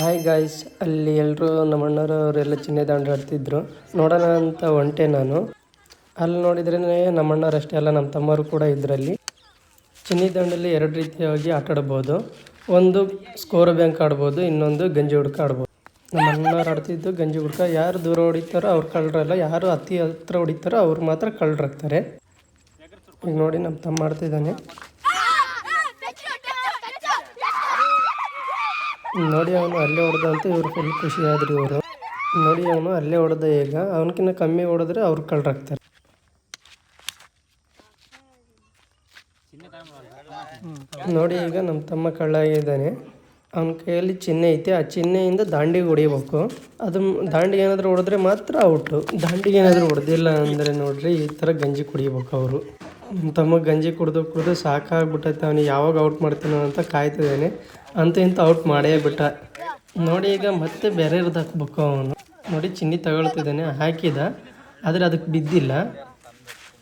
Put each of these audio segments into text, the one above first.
Hi guys ಅಲ್ಲಿ ಎಲ್ಲರೂ ನಮ್ಮ ಅಣ್ಣವರು ಅವರೆಲ್ಲ ಚಿನ್ನೆ ದಾಂಡು ಆಡ್ತಿದ್ರು. ನೋಡೋಣ ಅಂತ ಹೊಂಟೆ ನಾನು. ಅಲ್ಲಿ ನೋಡಿದ್ರೇ ನಮ್ಮ ಅಷ್ಟೇ ಅಲ್ಲ, ನಮ್ಮ ತಮ್ಮರು ಕೂಡ ಇದರಲ್ಲಿ. ಚಿನ್ನಿ ದಾಂಡಲ್ಲಿ ಎರಡು ರೀತಿಯಾಗಿ ಆಟ ಆಡ್ಬೋದು. ಒಂದು ಸ್ಕೋರ್ ಬ್ಯಾಂಕ್ ಆಡ್ಬೋದು, ಇನ್ನೊಂದು ಗಂಜಿ ಹುಡ್ಕ ಆಡ್ಬೋದು. ನಮ್ಮ ಅಣ್ಣವ್ರು ಆಡ್ತಿದ್ದು ಗಂಜಿ ಹುಡ್ಕ. ಯಾರು ದೂರ ಹೊಡಿತಾರೋ ಅವ್ರು ಕಳ್ಳರಲ್ಲ ಯಾರು ಅತಿ ಹತ್ರ ಹೊಡಿತಾರೋ ಅವ್ರು ಮಾತ್ರ ಕಳ್ಳರಾಗ್ತಾರೆ ಈಗ ನೋಡಿ ನಮ್ಮ ತಮ್ಮ ಆಡ್ತಿದ್ದಾನೆ. ನೋಡಿ ಅವನು ಅಲ್ಲೇ ಹೊಡೆದ ಅಂತ ಇವರು ಫುಲ್ ಖುಷಿ ಆದ್ರಿ ಇವರು. ನೋಡಿ ಅವನು ಅಲ್ಲೇ ಹೊಡೆದ ಈಗ. ಅವನಕಿನ್ನ ಕಮ್ಮಿ ಹೊಡೆದ್ರೆ ಅವ್ರು ಕಳ್ಳರಾಗ್ತಾರೆ ನೋಡಿ ಈಗ ನಮ್ಮ ತಮ್ಮ ಕಳ್ಳ ಆಗಿದ್ದಾನೆ ಅವನ ಕೈಯಲ್ಲಿ ಚಿಹ್ನೆ ಐತೆ. ಆ ಚಿಹ್ನೆಯಿಂದ ದಾಂಡಿಗೆ ಹೊಡಿಬೇಕು. ಅದು ದಾಂಡಿಗೆ ಏನಾದರೂ ಹೊಡೆದ್ರೆ ಮಾತ್ರ ಔಟು. ದಾಂಡಿಗೆ ಏನಾದರೂ ಹೊಡೆದಿಲ್ಲ ಅಂದರೆ ನೋಡ್ರಿ ಈ ಥರ ಗಂಜಿ ಕುಡಿಬೇಕು ಅವರು. ತಮ್ಮ ಗಂಜಿ ಕುಡಿದು ಕುಡಿದು ಸಾಕಾಗ್ಬಿಟ್ಟೈತೆ ಅವನಿಗೆ ಯಾವಾಗ ಔಟ್ ಮಾಡ್ತೀನೋ ಅಂತ ಕಾಯ್ತಿದ್ದಾನೆ. ಅಂತ ಇಂತ ಔಟ್ ಮಾಡೇ ಬಿಟ್ಟ. ನೋಡಿ ಈಗ ಮತ್ತೆ ಬೇರೆಯವ್ರದ್ದು ಹಾಕ್ಬೇಕು ಅವನು. ನೋಡಿ ಚಿನ್ನಿ ತಗೊಳ್ತಿದ್ದಾನೆ, ಹಾಕಿದ. ಆದರೆ ಅದಕ್ಕೆ ಬಿದ್ದಿಲ್ಲ.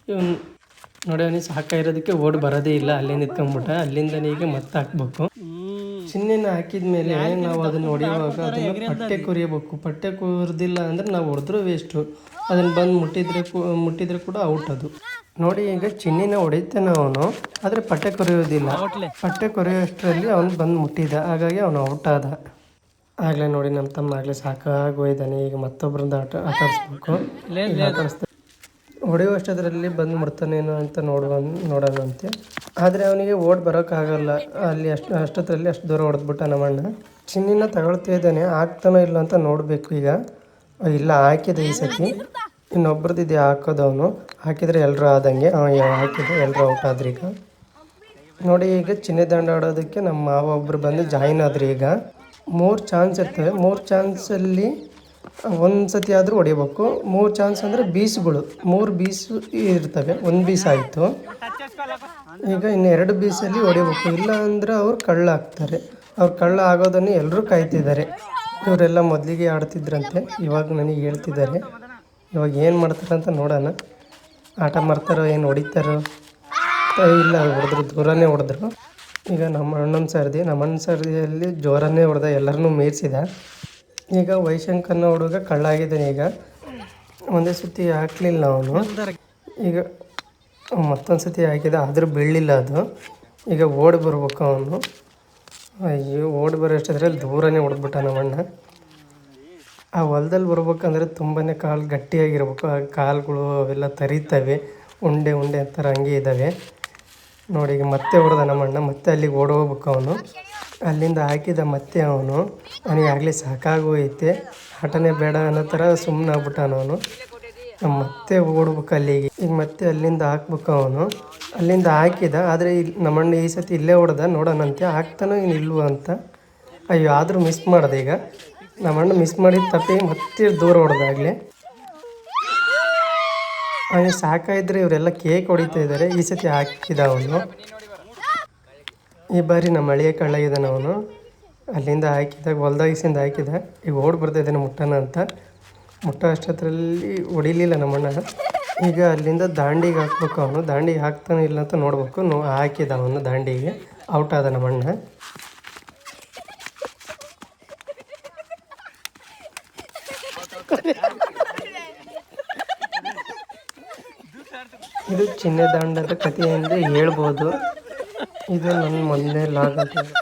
ಇವನು ನೋಡಿ ಅವನಿಗೆ ಸಾಕಾಗಿರೋದಕ್ಕೆ ಓಡ್ ಬರೋದೇ ಇಲ್ಲ, ಅಲ್ಲೇ ನಿಂತ್ಕೊಂಡ್ಬಿಟ್ಟ. ಅಲ್ಲಿಂದನೇ ಈಗ ಮತ್ತೆ ಹಾಕ್ಬೇಕು. ಚಿನ್ನೆನ ಹಾಕಿದ ಮೇಲೆ ನಾವು ಅದನ್ನ ಹೊಡೆಯುವಾಗ ಅದನ್ನು ಪಟ್ಟೆ ಕೊರಿಯಬೇಕು. ಪಟ್ಟೆ ಕೊರ್ದಿಲ್ಲ ಅಂದ್ರೆ ನಾವು ಹೊಡೆದ್ರೂ ವೇಸ್ಟು ಅದನ್ನ ಬಂದು ಮುಟ್ಟಿದ್ರೆ ಮುಟ್ಟಿದ್ರೆ ಕೂಡ ಔಟ್ ಅದು. ನೋಡಿ ಈಗ ಚಿನ್ನಿನ ಹೊಡಿತಾನೆ ಅವನು ಆದರೆ ಪಟ್ಟೆ ಕೊರೆಯೋದಿಲ್ಲ. ಪಟ್ಟೆ ಕೊರೆಯೋಷ್ಟರಲ್ಲಿ ಅವನು ಬಂದು ಮುಟ್ಟಿದ. ಹಾಗಾಗಿ ಅವನು ಔಟ್ ಆದ. ಆಗಲೇ ನೋಡಿ ನಮ್ಮ ತಮ್ಮ ಆಗಲೇ ಸಾಕಾಗೋಯ್ದಾನೆ ಈಗ ಮತ್ತೊಬ್ಬರಿಂದ ಆಟ ಆಟಾಡಿಸ್ಬೇಕು. ಹೊಡೆಯುವಷ್ಟರಲ್ಲಿ ಬಂದು ಮುಡ್ತಾನೇನೋ ಅಂತ ನೋಡುವ ನೋಡೋಣಂತೆ ಆದರೆ ಅವನಿಗೆ ಓಡ್ ಬರೋಕ್ಕಾಗಲ್ಲ. ಅಲ್ಲಿ ಅಷ್ಟು ಅಷ್ಟೊತ್ತರಲ್ಲಿ ಅಷ್ಟು ದೂರ ಹೊಡೆದ್ಬಿಟ್ಟ ನಮ್ಮಣ್ಣ. ಚಿನ್ನಿನ ತಗೊಳ್ತಾ ಇದ್ದಾನೆ ಹಾಕ್ತಾನೋ ಇಲ್ಲ ಅಂತ ನೋಡಬೇಕು ಈಗ. ಇಲ್ಲ, ಹಾಕಿದೆ ಈ ಸತಿ. ಇನ್ನೊಬ್ರದ್ದಿದೆ ಹಾಕೋದು ಅವನು. ಹಾಕಿದರೆ ಎಲ್ಲರೂ ಆದಂಗೆ ಹಾಕಿದ ಎಲ್ಲರೂ ಔಟ್ ಆದ್ರಿ ಈಗ. ನೋಡಿ, ಈಗ ಚಿನ್ನೆ ದಂಡ ಆಡೋದಕ್ಕೆ ನಮ್ಮ ಮಾವ ಒಬ್ಬರು ಬಂದು ಜಾಯಿನ್ ಆದ್ರಿ ಈಗ. ಮೂರು ಚಾನ್ಸ್ ಇರ್ತವೆ. ಮೂರು ಚಾನ್ಸಲ್ಲಿ ಒಂದು ಸತಿ ಆದರೂ ಹೊಡಿಬೇಕು. ಮೂರು ಚಾನ್ಸ್ ಅಂದರೆ ಬೀಸುಗಳು. ಮೂರು ಬೀಸು ಇರ್ತವೆ. ಒಂದು ಬೀಸ್ ಆಯಿತು. ಈಗ ಇನ್ನು ಎರಡು ಬೀಸಲ್ಲಿ ಹೊಡಿಬೇಕು. ಇಲ್ಲ ಅಂದರೆ ಅವ್ರು ಕಳ್ಳ ಆಗ್ತಾರೆ ಅವ್ರು ಕಳ್ಳ ಆಗೋದನ್ನು ಎಲ್ಲರೂ ಕಾಯ್ತಿದ್ದಾರೆ. ಇವರೆಲ್ಲ ಮೊದಲಿಗೆ ಆಡ್ತಿದ್ರಂತೆ. ಇವಾಗ ನನಗೆ ಹೇಳ್ತಿದ್ದಾರೆ. ಇವಾಗ ಏನು ಮಾಡ್ತಾರೆ ಅಂತ ನೋಡೋಣ. ಆಟ ಮಾಡ್ತಾರೋ, ಏನು ಹೊಡಿತಾರೋ. ಇಲ್ಲ ಹೊಡೆದ್ರು. ದೂರನೇ ಹೊಡೆದ್ರು. ಈಗ ನಮ್ಮ ಅಣ್ಣನ ಸರ್ದಿ, ನಮ್ಮ ಅಣ್ಣನ ಸರ್ದಿಯಲ್ಲಿ ಜೋರನ್ನೇ ಹೊಡೆದ. ಎಲ್ಲರನ್ನೂ ಮೀರಿಸಿದ. ಈಗ ವೈಶಂಕನ ಹುಡುಗ ಕಳ್ಳಾಗಿದ್ದಾನೆ ಈಗ. ಒಂದೇ ಸತಿ ಹಾಕಲಿಲ್ಲ ಅವನು. ಈಗ ಮತ್ತೊಂದು ಸತಿ ಹಾಕಿದ, ಆದರೂ ಬೀಳಲಿಲ್ಲ ಅದು. ಈಗ ಓಡಿ ಬರ್ಬೇಕು ಅವನು. ಅಯ್ಯೋ, ಓಡಿ ಬರೋ ಅಷ್ಟದ್ರಲ್ಲಿ ದೂರನೇ ಹೊಡೆದ್ಬಿಟ್ಟ ನಮ್ಮಣ್ಣ ಆ ಹೊಲದಲ್ಲಿ ಬರ್ಬೇಕಂದ್ರೆ ತುಂಬಾ ಕಾಲು ಗಟ್ಟಿಯಾಗಿರ್ಬೇಕು. ಆ ಕಾಲುಗಳು ಅವೆಲ್ಲ ತರಿತವೆ. ಉಂಡೆ ಉಂಡೆ ಅಂತಾರೆ ಹಂಗೆ ಇದ್ದಾವೆ ನೋಡಿ, ಈಗ ಮತ್ತೆ ಹೊಡೆದ ನಮ್ಮಣ್ಣ ಮತ್ತೆ ಅಲ್ಲಿಗೆ ಓಡೋಗ್ಬೇಕು ಅವನು. ಅಲ್ಲಿಂದ ಹಾಕಿದ ಮತ್ತೆ ಅವನು. ಅವನಿಗೆ ಆಗಲೇ ಸಾಕಾಗೋಯ್ತೆ ಆಟನೇ ಬೇಡ ಅನ್ನೋ ಥರ ಸುಮ್ಮನೆ ಆಗ್ಬಿಟ್ಟಾನ ಅವನು. ಮತ್ತೆ ಓಡ್ಬೇಕು ಅಲ್ಲಿಗೆ. ಈಗ ಮತ್ತೆ ಅಲ್ಲಿಂದ ಹಾಕ್ಬೇಕು ಅವನು. ಅಲ್ಲಿಂದ ಹಾಕಿದ, ಆದರೆ ಇಲ್ಲಿ ನಮ್ಮಣ್ಣ ಈ ಸತಿ ಇಲ್ಲೇ ಹೊಡೆದ ನೋಡೋಣಂತೆ ಹಾಕ್ತಾನೋ ಇನ್ನು ಇಲ್ವೋ ಅಂತ. ಅಯ್ಯೋ, ಆದರೂ ಮಿಸ್ ಮಾಡ್ದೆ ಈಗ. ನಮ್ಮಣ್ಣ ಮಿಸ್ ಮಾಡಿದ ತಪ್ಪಿಗೆ ಮತ್ತೆ ದೂರ ಹೊಡೆದಾಗಲೇ ಅವನಿಗೆ ಸಾಕಾಯಿದ್ರೆ ಇವರೆಲ್ಲ ಕೇಕ್ ಹೊಡಿತಾ ಇದ್ದಾರೆ ಈ ಸತಿ ಹಾಕಿದ ಅವನು. ಈ ಬಾರಿ ನಮ್ಮ ಹಳೆಯ ಕಳ್ಳಗಿದ್ದಾನೆ ಅವನು ಅಲ್ಲಿಂದ ಹಾಕಿದಾಗ ಹೊಲ್ದಾಗಿಸಿಂದ ಹಾಕಿದ. ಈಗ ಓಡಿ ಬರ್ತಾ ಇದ್ದಾನೆ ಮುಟ್ಟನ ಅಂತ. ಮುಟ್ಟ ಅಷ್ಟೊತ್ತರಲ್ಲಿ ಹೊಡಿಲಿಲ್ಲ ನಮ್ಮಣ್ಣ. ಈಗ ಅಲ್ಲಿಂದ ದಾಂಡಿಗೆ ಹಾಕ್ಬೇಕು ಅವನು. ದಾಂಡಿಗೆ ಹಾಕ್ತಾನೆ ಇಲ್ಲ ಅಂತ ನೋಡ್ಬೇಕು. ನೋ, ಹಾಕಿದ ಅವನು ದಾಂಡಿಗೆ. ಔಟ್ ಆದ ನಮ್ಮಣ್ಣ. ಇದು ಚಿನ್ನ ದಾಂಡದ ಕಥೆ ಎಂದು ಹೇಳ್ಬೋದು. ಇದು ನನ್ನ ಮೊದಲನೇ ಲಾಗ್ ಅಂತ ಹೇಳಿ